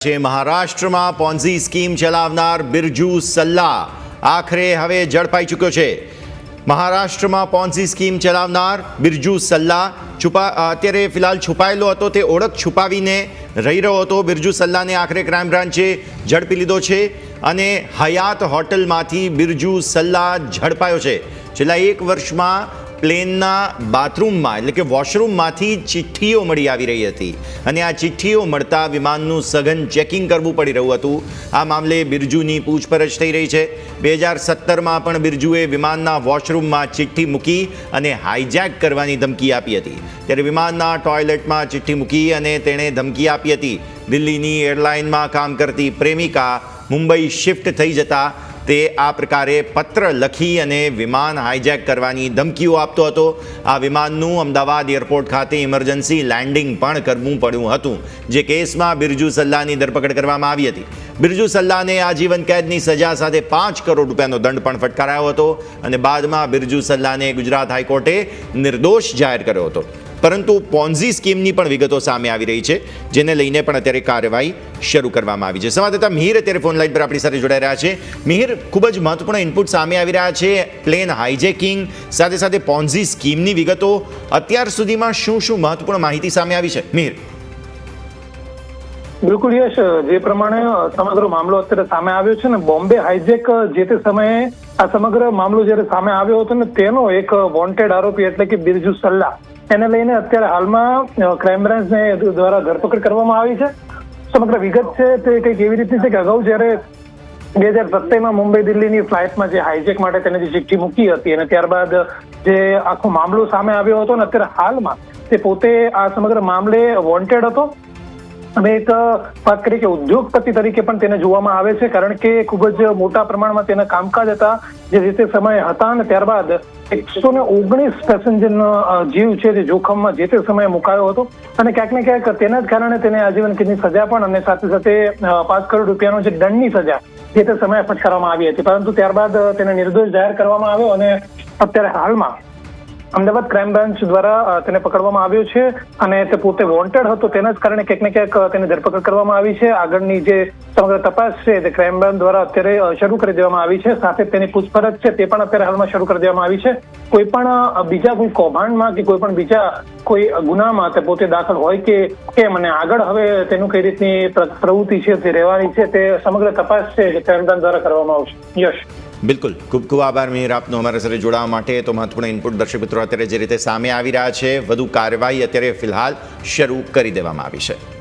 છે મહારાષ્ટ્રમાં Ponzi scheme ચલાવનાર બિરજુ સલ્લા આખરે હવે ઝડપાઈ ચૂક્યો છે. મહારાષ્ટ્રમાં પોન્ઝી સ્કીમ ચલાવનાર બિરજુ સલ્લા છુપા, અત્યારે ફિલહાલ છુપાયેલો હતો, તે ઓળખ છુપાવીને રહી રહ્યો હતો. બિરજુ સલ્લાને આખરે ક્રાઇમ બ્રાન્ચે ઝડપી લીધો છે અને હયાત હોટલમાંથી બિરજુ સલ્લા ઝડપાયો છે. છેલ્લા એક વર્ષમાં પ્લેનના બાથરૂમમાં, એટલે કે વોશરૂમમાંથી ચિઠ્ઠીઓ મળી આવી રહી હતી. અને આ ચિઠ્ઠીઓ મળતા વિમાનનું સઘન ચેકિંગ કરવું પડી રહ્યું હતું. આ મામલે બિરજુની પૂછપરછ થઈ રહી છે. બે હજાર સત્તરમાં પણ બિરજુએ વિમાનના વોશરૂમમાં ચિઠ્ઠી મૂકી અને હાઇજેક કરવાની ધમકી આપી હતી. ત્યારે વિમાનના ટોયલેટમાં ચિઠ્ઠી મૂકી અને તેણે ધમકી આપી હતી. દિલ્હીની એરલાઇનમાં કામ કરતી પ્રેમિકા મુંબઈ શિફ્ટ થઈ જતા તે આ પ્રકારે પત્ર લખી અને વિમાન હાઇજેક કરવાની ધમકીઓ આપતો હતો. આ વિમાનનું અમદાવાદ એરપોર્ટ ખાતે ઇમરજન્સી લેન્ડિંગ પણ કરવું પડ્યું હતું. જે કેસમાં બિરજુ સલ્લાની ધરપકડ કરવામાં આવી હતી. બિરજુ સલ્લાને આજીવન કેદની સજા સાથે પાંચ કરોડ રૂપિયાનો દંડ પણ ફટકારાયો હતો અને બાદમાં બિરજુ સલ્લાને ગુજરાત હાઈકોર્ટે નિર્દોષ જાહેર કર્યો હતો. પરંતુ પોન્ઝી સ્કીમની પણ વિગતો સામે આવી રહી છે, જેને લઈને પણ અત્યારે કાર્યવાહી શરૂ કરવામાં આવી છે. સંવાદદાતા મિહિર અત્યારે ફોન લાઈન પર આપણી સાથે જોડાઈ રહ્યા છે. મિહિર ખૂબ જ મહત્વપૂર્ણ ઇનપુટ સામે આવી રહ્યા છે, પ્લેન હાઇજેકિંગ સાથે સાથે પોન્ઝી સ્કીમની વિગતો અત્યાર સુધીમાં શું શું મહત્વપૂર્ણ માહિતી સામે આવી છે? મિહિર બિલકુલ યશ, જે પ્રમાણે સમગ્ર મામલો અત્યારે સામે આવ્યો છે ને, બોમ્બે હાઈજેક જે તે સમયે આ સમગ્ર મામલો જ્યારે સામે આવ્યો હતો ને, તેનો એક વોન્ટેડ આરોપી એટલે કે બિરજુ સલ્લા, એને લઈને અત્યારે હાલમાં ક્રાઇમ બ્રાન્ચને દ્વારા ધરપકડ કરવામાં આવી છે. સમગ્ર વિગત છે તે કંઈક એવી રીતની છે કે અગાઉ જ્યારે બે હજાર સત્તરમાં મુંબઈ દિલ્હીની ફ્લાઇટમાં જે હાઈજેક માટે તેને જે ચિઠ્ઠી મૂકી હતી અને ત્યારબાદ જે આખો મામલો સામે આવ્યો હતો ને, અત્યારે હાલમાં તે પોતે આ સમગ્ર મામલે વોન્ટેડ હતો. અને એક, વાત કરીએ કે ઉદ્યોગપતિ તરીકે પણ તેને જોવામાં આવે છે, કારણ કે ખૂબ જ મોટા પ્રમાણમાં તેના કામકાજ હતા, જે રીતે સમયે હતા અને ત્યારબાદ એકસો ને ઓગણીસ પેસેન્જરનો જીવ છે જે જોખમમાં જે તે સમયે મુકાયો હતો. અને ક્યાંક ને ક્યાંક તેના જ કારણે તેને આજીવન કેદની સજા પણ અને સાથે સાથે પાંચ કરોડ રૂપિયાનો જે દંડની સજા જે તે સમયે ફટકારવામાં આવી હતી. પરંતુ ત્યારબાદ તેને નિર્દોષ જાહેર કરવામાં આવ્યો અને અત્યારે હાલમાં અમદાવાદ ક્રાઇમ બ્રાન્ચ દ્વારા તેને પકડવામાં આવ્યો છે અને તે પોતે વોન્ટેડ હતો તેના જ કારણે ક્યાંક ને ક્યાંક તેને ધરપકડ કરવામાં આવી છે. આગળની જે સમગ્ર તપાસ છે તે ક્રાઇમ બ્રાન્ચ દ્વારા અત્યારે શરૂ કરી દેવામાં આવી છે. સાથે તેની પૂછપરછ છે તે પણ અત્યારે હાલમાં શરૂ કરી દેવામાં આવી છે. કોઈ પણ બીજા કોઈ કૌભાંડમાં કે કોઈ પણ બીજા કોઈ ગુનામાં તે પોતે દાખલ હોય કે કેમ અને આગળ હવે તેનું કઈ રીતની પ્રવૃત્તિ છે, તે રહેવાની છે તે સમગ્ર તપાસ છે ક્રાઇમ બ્રાન્ચ દ્વારા કરવામાં આવશે. યશ. બિલકુલ. ખૂબ ખૂબ આભાર મિહિર, આપનો અમારા સાથે જોડાવા માટે. તો મહત્વપૂર્ણ ઇનપુટ દર્શક મિત્રો અત્યારે જે રીતે સામે આવી રહ્યા છે, વધુ કાર્યવાહી અત્યારે ફિલહાલ શરૂ કરી દેવામાં આવી છે.